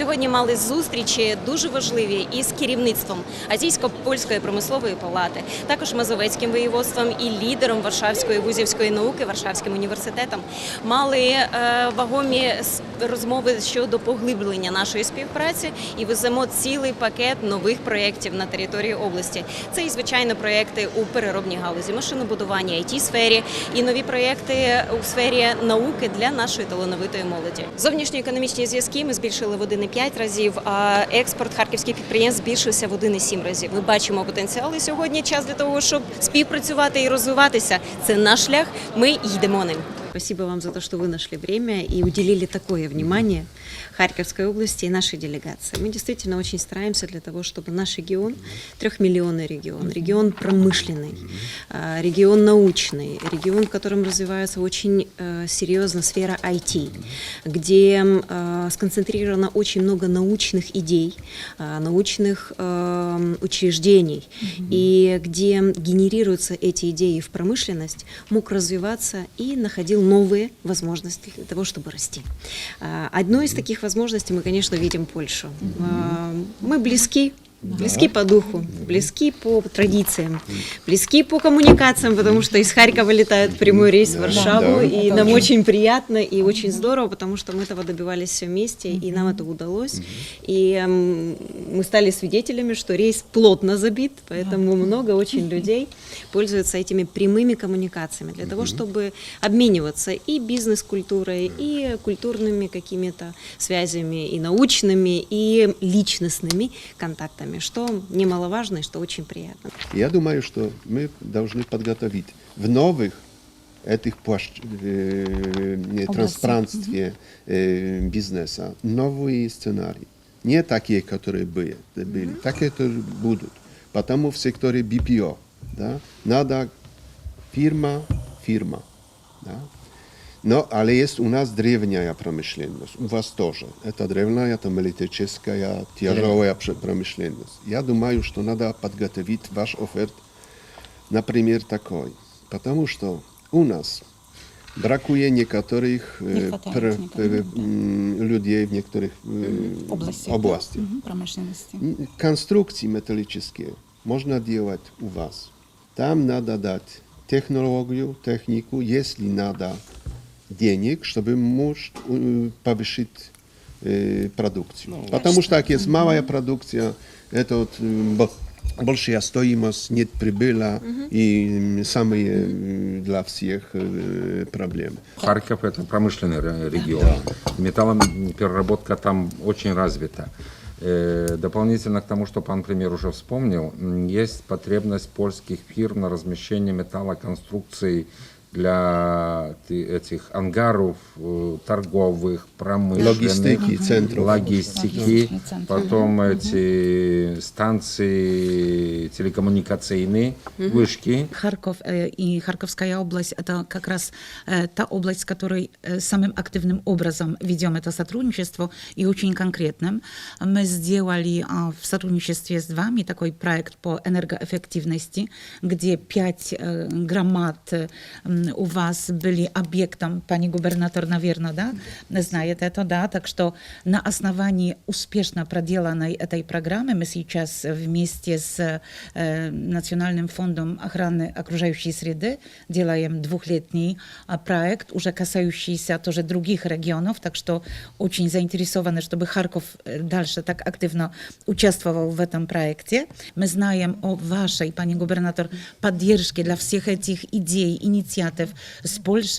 Сьогодні мали зустрічі дуже важливі із керівництвом Азійсько-польської промислової палати, також Мазовецьким воєводством і лідером Варшавської вузівської науки Варшавським університетом. Мали е, вагомі розмови щодо поглиблення нашої співпраці і веземо цілий пакет нових проєктів на території області. Це і звичайно проєкти у переробній галузі, машинобудування, it сфері і нові проєкти у сфері науки для нашої талановитої молоді. Зовнішньоекономічні зв'язки ми збільшили в 1,5 разів, а експорт харківських підприємств збільшився в 1,7 разів. Ми бачимо потенціал і сьогодні час для того, щоб співпрацювати і розвиватися. Це наш шлях. Ми йдемо ним. Спасибо вам за то, что вы нашли время и уделили такое внимание Харьковской области и нашей делегации. Мы действительно очень стараемся для того, чтобы наш регион, трехмиллионный регион, регион промышленный, а, регион научный, регион, в котором развивается очень э, серьезно сфера IT, где э, сконцентрировано очень много научных идей, а, научных э, учреждений, и где генерируются эти идеи в промышленность, мог развиваться и находил новые возможности для того, чтобы расти. А, Одной из таких возможностей мы, конечно, видим Польшу. А, Мы близки Близки по духу, близки по традициям, близки по коммуникациям, потому что из Харькова летает прямой рейс в Варшаву, Да. и нам очень приятно и очень здорово, потому что мы этого добивались все вместе, и нам это удалось. И мы стали свидетелями, что рейс плотно забит, поэтому много очень людей пользуются этими прямыми коммуникациями для того, чтобы обмениваться и бизнес-культурой, и культурными какими-то связями, и научными, и личностными контактами, что немаловажно и что очень приятно. Я думаю, что мы должны подготовить в новых этих площ- э, пространстве э, бизнеса новые сценарии. Не такие, которые были, были такие, которые будут. Потому в секторе BPO да, надо фирма, фирма. Да. Но, ale jest u nas древняя промышленность, у вас тоже. Это древняя, там, электрическая, тяжелая пр- промышленность. Я думаю, что надо подготовить ваш оферт, например, такой. Потому что у нас brakuje niektórych Nie e, хватает pr- niektórych, pr- mm, ludzi w niektórych e, области. областях. Мгм, промышленности. Н- Конструкции металлические можно делать у вас. Там надо дать технологию, технику, если надо денег, чтобы может э, повысить э, продукцию. Потому что так есть малая продукция, это вот, бо- большая стоимость, нет прибыла и м, самые для всех э, проблемы. Харьков это промышленный ре- регион. Металлопереработка там очень развита. Э, Дополнительно к тому, что пан премьер уже вспомнил, есть потребность польских фирм на размещение металлоконструкций для этих ангаров э, торговых, промышленных, Логистики, центров. логистики, потом эти станции телекоммуникационные, вышки. Харьков э, и Харьковская область – это как раз э, та область, с которой э, самым активным образом ведем это сотрудничество и очень конкретным. Мы сделали а, в сотрудничестве с вами такой проект по энергоэффективности, где пять э, громад э, м, у вас были объектом, пани губернатор, наверное, да, знает это, да, так что на основании успешно проделанной этой программы мы сейчас вместе с э, Национальным фондом охраны окружающей среды делаем двухлетний а, проект, уже касающийся тоже других регионов, так что очень заинтересованы, чтобы Харьков э, дальше так активно участвовал в этом проекте. Мы знаем о вашей, пани губернатор, поддержке для всех этих идей, инициатив с Польшей,